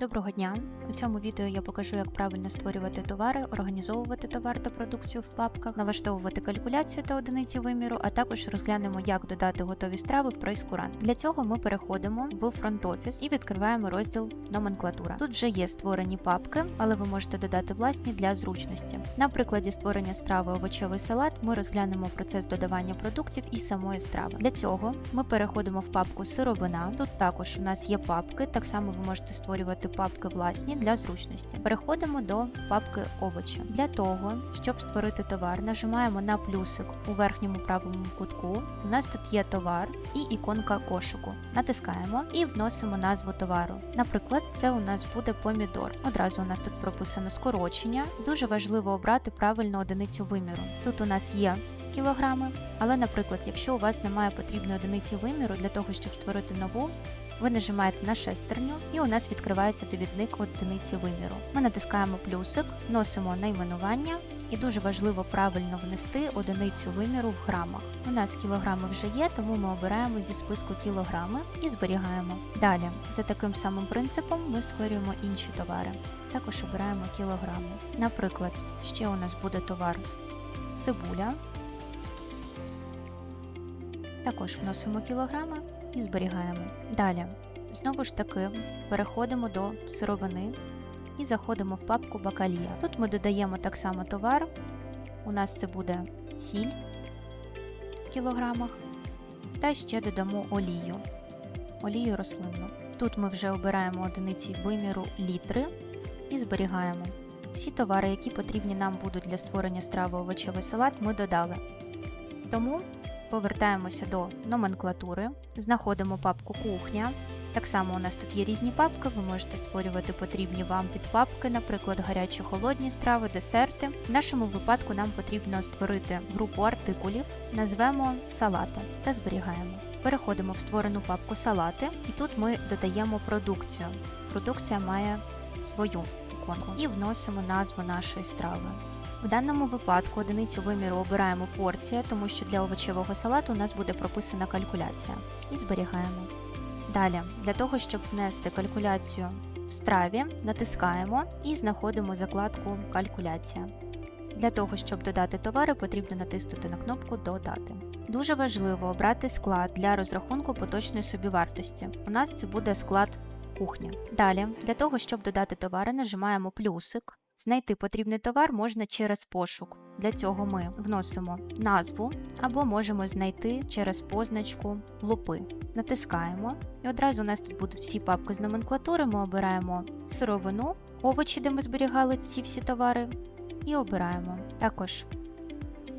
Доброго дня! У цьому відео я покажу, як правильно створювати товари, організовувати товар та продукцію в папках, налаштовувати калькуляцію та одиниці виміру, а також розглянемо, як додати готові страви в прейскурант. Для цього ми переходимо в фронт-офіс і відкриваємо розділ Номенклатура. Тут вже є створені папки, але ви можете додати власні для зручності. На прикладі створення страви овочевий салат ми розглянемо процес додавання продуктів і самої страви. Для цього ми переходимо в папку сировина. Тут також у нас є папки, так само ви можете створювати папки власні для зручності. Переходимо до папки овочі. Для того, щоб створити товар, нажимаємо на плюсик у верхньому правому кутку. У нас тут є товар і іконка кошику. Натискаємо і вносимо назву товару. Наприклад, це у нас буде помідор. Одразу у нас тут прописано скорочення. Дуже важливо обрати правильну одиницю виміру. Тут у нас є кілограми, але, наприклад, якщо у вас немає потрібної одиниці виміру для того, щоб створити нову, ви нажимаєте на шестерню і у нас відкривається довідник одиниці виміру. Ми натискаємо плюсик, вносимо найменування і дуже важливо правильно внести одиницю виміру в грамах. У нас кілограми вже є, тому ми обираємо зі списку кілограми і зберігаємо. Далі, за таким самим принципом, ми створюємо інші товари. Також обираємо кілограми. Наприклад, ще у нас буде товар цибуля. Також вносимо кілограми і зберігаємо. Далі, знову ж таки, переходимо до сировини і заходимо в папку Бакалія. Тут ми додаємо так само товар. У нас це буде сіль в кілограмах. Та ще додамо олію, олію рослинну. Тут ми вже обираємо одиниці виміру літри і зберігаємо. Всі товари, які потрібні нам будуть для створення страви овочевий салат, ми додали. Тому повертаємося до номенклатури, знаходимо папку кухня. Так само у нас тут є різні папки, ви можете створювати потрібні вам підпапки, наприклад, гарячі холодні страви, десерти. В нашому випадку нам потрібно створити групу артикулів, назвемо салати та зберігаємо. Переходимо в створену папку салати, і тут ми додаємо продукцію. Продукція має свою іконку і вносимо назву нашої страви. В даному випадку одиницю виміру обираємо порція, тому що для овочевого салату у нас буде прописана калькуляція. І зберігаємо. Далі, для того, щоб внести калькуляцію в страві, натискаємо і знаходимо закладку Калькуляція. Для того, щоб додати товари, потрібно натиснути на кнопку Додати. Дуже важливо обрати склад для розрахунку поточної собівартості. У нас це буде склад кухня. Далі, для того, щоб додати товари, нажимаємо плюсик. Знайти потрібний товар можна через пошук. Для цього ми вносимо назву або можемо знайти через позначку лупи. Натискаємо, і одразу у нас тут будуть всі папки з номенклатури. Ми обираємо сировину, овочі, де ми зберігали ці всі товари, і обираємо. Також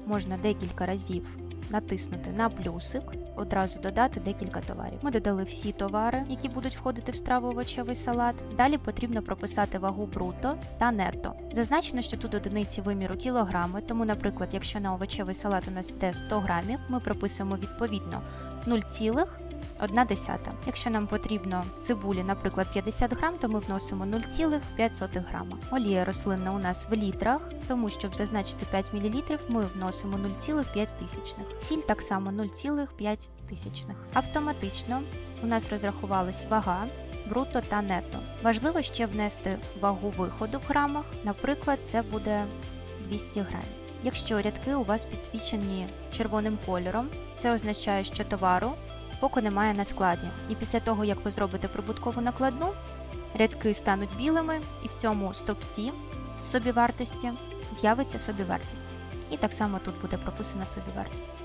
можна декілька разів натиснути на плюсик, одразу додати декілька товарів. Ми додали всі товари, які будуть входити в страву овочевий салат. Далі потрібно прописати вагу бруто та нетто. Зазначено, що тут одиниці виміру кілограми, тому, наприклад, якщо на овочевий салат у нас йде 100 грамів, ми прописуємо відповідно 0,1 десята. Якщо нам потрібно цибулі, наприклад, 50 грам, то ми вносимо 0,5 грама. Олія рослинна у нас в літрах, тому щоб зазначити 5 мл, ми вносимо 0,5 тисячних. Сіль так само 0,5 тисячних. Автоматично у нас розрахувалась вага. Бруто та нето. Важливо ще внести вагу виходу в грамах, наприклад, це буде 200 грамів. Якщо рядки у вас підсвічені червоним кольором, це означає, що товару поки немає на складі. І після того, як ви зробите прибуткову накладну, рядки стануть білими, і в цьому стовпці собівартості з'явиться собівартість. І так само тут буде прописана собівартість.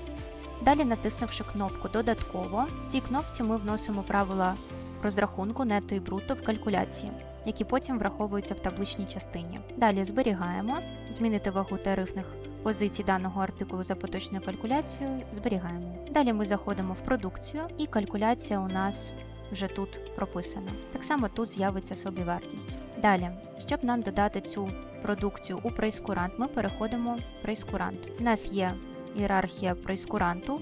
Далі, натиснувши кнопку Додатково, в цій кнопці ми вносимо правила розрахунку нето і бруто в калькуляції, які потім враховуються в табличній частині. Далі зберігаємо, змінити вагу тарифних позицій даного артикулу за поточною калькуляцією, зберігаємо. Далі ми заходимо в продукцію, і калькуляція у нас вже тут прописана. Так само тут з'явиться собівартість. Далі, щоб нам додати цю продукцію у прейскурант, ми переходимо в прейскурант. У нас є ієрархія прейскуранту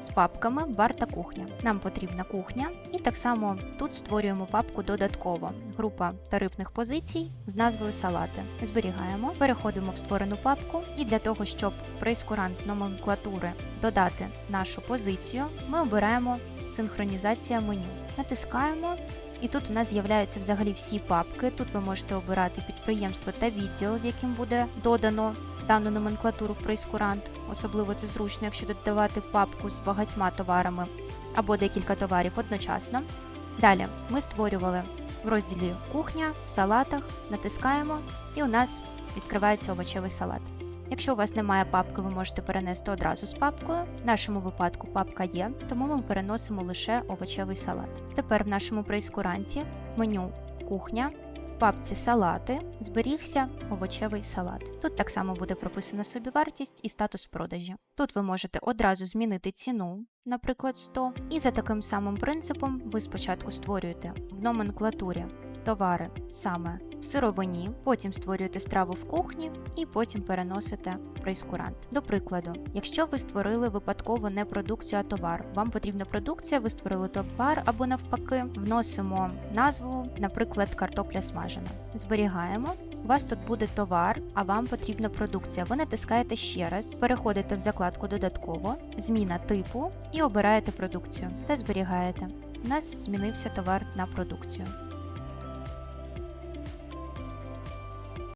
з папками бар та кухня. Нам потрібна кухня, і так само тут створюємо папку додатково. Група тарифних позицій з назвою салати. Зберігаємо, переходимо в створену папку, і для того, щоб в прейскурант номенклатури додати нашу позицію, ми обираємо синхронізація меню. Натискаємо, і тут у нас з'являються взагалі всі папки. Тут ви можете обирати підприємство та відділ, з яким буде додано дану номенклатуру в прейскурант. Особливо це зручно, якщо додавати папку з багатьма товарами або декілька товарів одночасно. Далі ми створювали в розділі кухня, в салатах, натискаємо, і у нас відкривається овочевий салат. Якщо у вас немає папки, ви можете перенести одразу з папкою. В нашому випадку папка є, тому ми переносимо лише овочевий салат. Тепер в нашому прейскуранті меню кухня. Папці салати зберігся овочевий салат. Тут так само буде прописана собівартість і статус продажі. Тут ви можете одразу змінити ціну, наприклад, 100, і за таким самим принципом ви спочатку створюєте в номенклатурі товари саме в сировині, потім створюєте страву в кухні і потім переносите в прейскурант. До прикладу, якщо ви створили випадково не продукцію, а товар, вам потрібна продукція, ви створили товар або навпаки, вносимо назву, наприклад, картопля смажена. Зберігаємо. У вас тут буде товар, а вам потрібна продукція. Ви натискаєте ще раз, переходите в закладку Додатково, зміна типу і обираєте продукцію. Це зберігаєте. У нас змінився товар на продукцію.